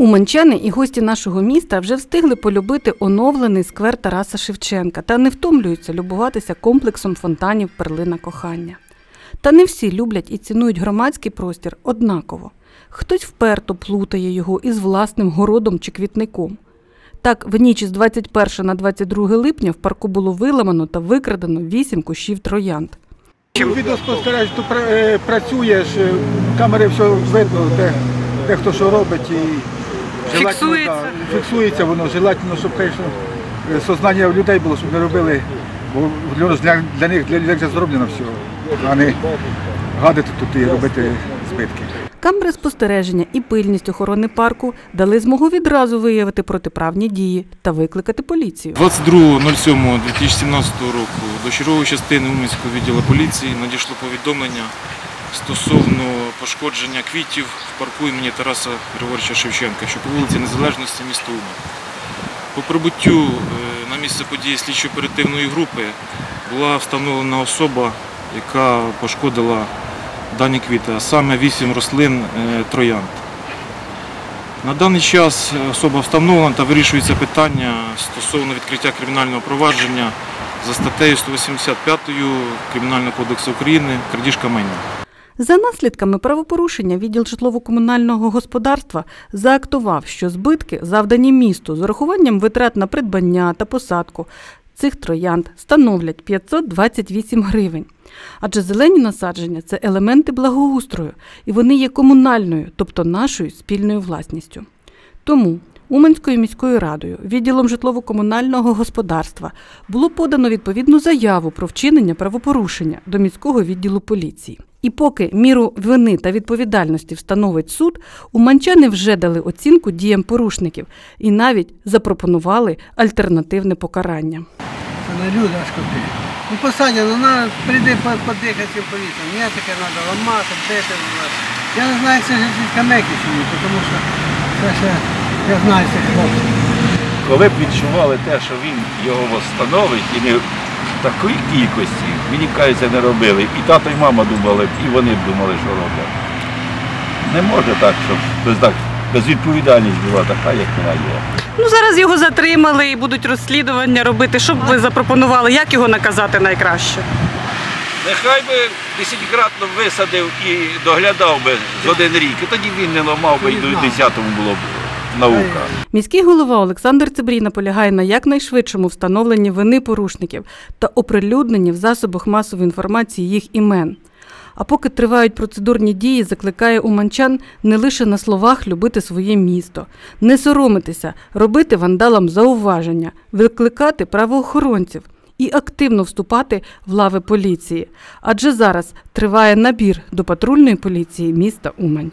Уманчани і гості нашого міста вже встигли полюбити оновлений сквер Тараса Шевченка та не втомлюються любуватися комплексом фонтанів перлина кохання. Та не всі люблять і цінують громадський простір однаково. Хтось вперто плутає його із власним городом чи квітником. Так, в ніч з 21 на 22 липня в парку було виламано та викрадено вісім кущів троянд. Е, працюєш, е, камери все видно, де, де хто що робить і желательно, Фіксується. да, фіксується воно, желательно, щоб звісно, сознання у людей було, щоб не робили, бо для, для, них для людей вже зроблено все, а не гадити тут і робити збитки. Камери спостереження і пильність охорони парку дали змогу відразу виявити протиправні дії та викликати поліцію. 22.07.2017 року до чергової частини Уманського відділу поліції надійшло повідомлення стосовно пошкодження квітів в парку імені Тараса Григорьовича Шевченка, що по вулиці Незалежності міста Умань. По прибуттю е, на місце події слідчо-оперативної групи була встановлена особа, яка пошкодила дані квіти, а саме 8 рослин е, троянд. На даний час особа встановлена та вирішується питання стосовно відкриття кримінального провадження за статтею 185 Кримінального кодексу України крадіжка майна. За наслідками правопорушення відділ житлово-комунального господарства заактував, що збитки, завдані місту з урахуванням витрат на придбання та посадку цих троянд, становлять 528 гривень. Адже зелені насадження це елементи благоустрою, і вони є комунальною, тобто нашою спільною власністю. Тому Уманською міською радою, відділом житлово-комунального господарства було подано відповідну заяву про вчинення правопорушення до міського відділу поліції. І поки міру вини та відповідальності встановить суд, уманчани вже дали оцінку діям порушників і навіть запропонували альтернативне покарання. Це люди, а шкоти. Ну посадять, вона прийде по- подихати повітря. Мені таке треба ламати, бити. Я не знаю, це ж камеки чи ні, тому що це ще я знаю цих хлопців. Коли б відчували те, що він його встановить і не в такій кількості, мені кажеться, не робили. І тато, і мама думали, б, і вони б думали, що роблять. Не може так, щоб без, так, безвідповідальність була така, як вона є. Ну зараз його затримали і будуть розслідування робити. Що б ви запропонували? Як його наказати найкраще? Нехай би десятикратно висадив і доглядав би з один рік, і тоді він не ламав би і до 10-му було б наука. Міський голова Олександр Цибрій наполягає на якнайшвидшому встановленні вини порушників та оприлюдненні в засобах масової інформації їх імен. А поки тривають процедурні дії, закликає уманчан не лише на словах любити своє місто, не соромитися, робити вандалам зауваження, викликати правоохоронців і активно вступати в лави поліції. Адже зараз триває набір до патрульної поліції міста Умань.